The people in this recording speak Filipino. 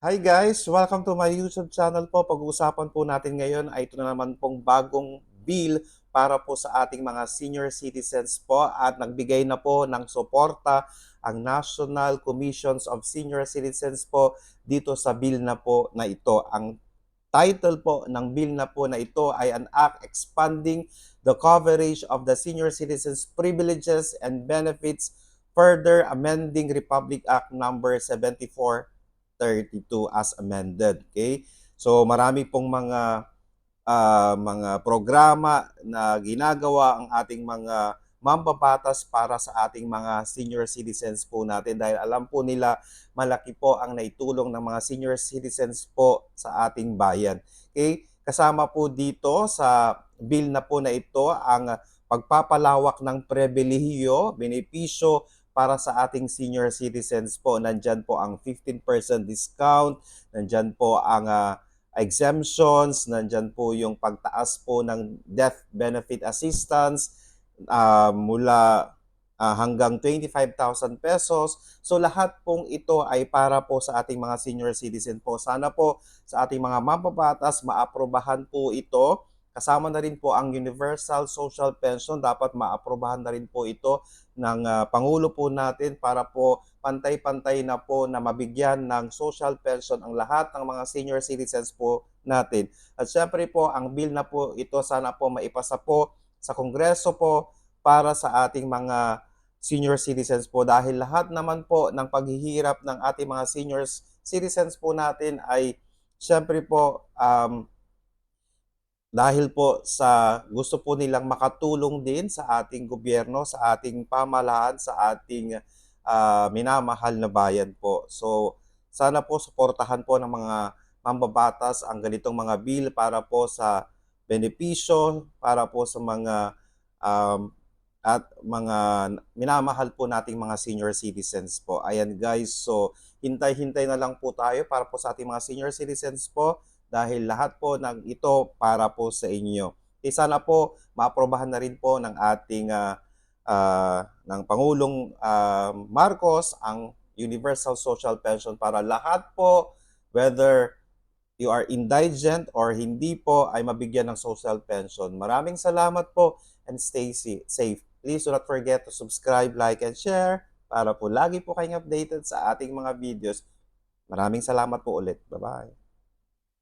Hi guys! Welcome to my YouTube channel po. Pag-uusapan po natin ngayon ay ito na naman pong bagong bill para po sa ating mga senior citizens po at nagbigay na po ng suporta ang National Commissions of Senior Citizens po dito sa bill na po na ito. Ang title po ng bill na po na ito ay an act expanding the coverage of the senior citizens privileges and benefits further amending Republic Act number 74 32 as amended. Okay? So marami pong mga ah, mga programa na ginagawa ang ating mga mambabatas para sa ating mga senior citizens po natin dahil alam po nila malaki po ang naitulong ng mga senior citizens po sa ating bayan. Okay? Kasama po dito sa bill na po na ito ang pagpapalawak ng pribilehiyo, benepisyo para sa ating senior citizens po. Nandyan po ang 15% discount, nandyan po ang ah, exemptions, nandyan po yung pagtaas po ng death benefit assistance ah, mula ah, hanggang 25,000 pesos. So lahat pong ito ay para po sa ating mga senior citizen po. Sana po sa ating mga mapapatas, maaprobahan po ito. Kasama na rin po ang Universal Social Pension. Dapat maaprobahan na rin po ito ng ah, Pangulo po natin para po pantay-pantay na po na mabigyan ng social pension ang lahat ng mga senior citizens po natin. At syempre po, ang bill na po ito sana po maipasa po sa Kongreso po para sa ating mga senior citizens po dahil lahat naman po ng paghihirap ng ating mga senior citizens po natin ay syempre po um, dahil po sa gusto po nilang makatulong din sa ating gobyerno, sa ating pamahalaan, sa ating ah, minamahal na bayan po. So, sana po suportahan po ng mga mambabatas ang ganitong mga bill para po sa benepisyo, para po sa mga um, at mga minamahal po nating mga senior citizens po. Ayan guys, so hintay-hintay na lang po tayo para po sa ating mga senior citizens po dahil lahat po ng ito para po sa inyo. Eh, sana po maaprobahan na rin po ng ating ah, ah, ng Pangulong ah, Marcos ang Universal Social Pension para lahat po whether you are indigent or hindi po ay mabigyan ng social pension. Maraming salamat po and stay safe. Please do not forget to subscribe, like, and share para po lagi po kayong updated sa ating mga videos. Maraming salamat po ulit. Bye-bye.